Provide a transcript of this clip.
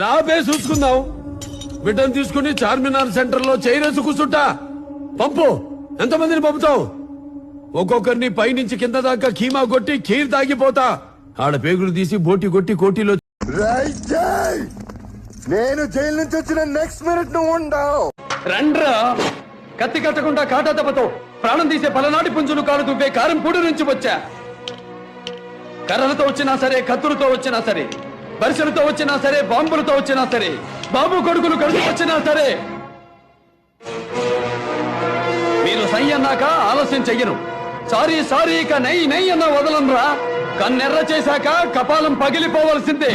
రాబే చూసుకుందాం. బిడ్డను తీసుకుని చార్మినార్ సెంటర్లో చైరేసి కూర్చుంటా. పంపు ఎంతమందిని పంపుతావు? ఒక్కొక్కరిని పైనుంచి కింద దాకా కీమా కొట్టి కీర్ తాగిపోతా. ఆడ పేగులు తీసి బోటి కొట్టి కోటిలో నేను జైలు నుంచి వచ్చిన నెక్స్ట్ మినిట్ నువ్వు ఉండవు. రండ్రా! కత్తి కట్టకుండా కాటా దెబ్బతో ప్రాణం తీసే పలనాటి పుంజులు కాలు దువ్వే కారం పూడి నుంచి వచ్చా. కర్రలతో వచ్చినా సరే కత్తులతో వచ్చినా సరే బరిసెలతో వచ్చినా సరే బాంబులతో వచ్చినా సరే బాబు కొడుకులు కలిసి వచ్చినా సరే మీరు సై అన్నాక ఆలస్యం చెయ్యను. సారీ సారీ ఇక నై నై అన్న వదలంరా. కన్నెర్ర చేశాక కపాలం పగిలిపోవలసిందే.